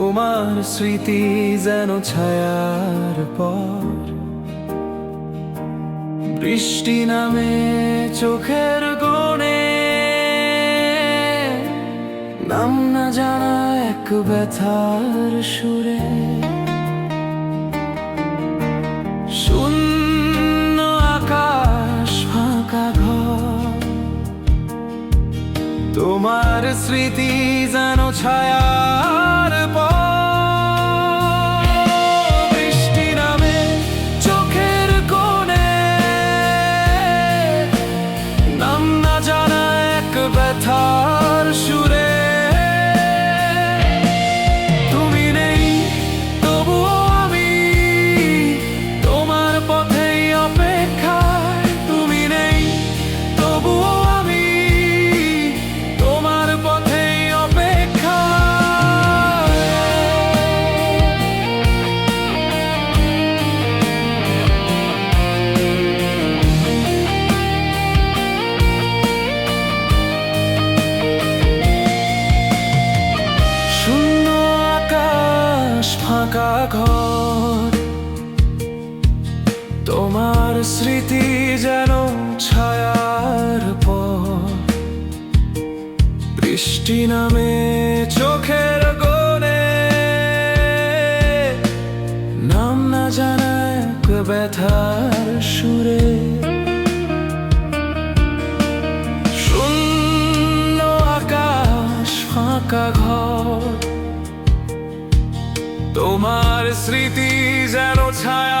তোমার স্মৃতি যেন ছায়ার পর। বৃষ্টি নামে চোখের কোণে নাম না জানা এক ব্যথার সুরে। তোমার স্মৃতি যেন ছায়ার ফাঁকা ঘর। তোমার স্মৃতি যেন ছায়ার পর। বৃষ্টি নামে চোখের তোমার স্মৃতি যেন ছায়া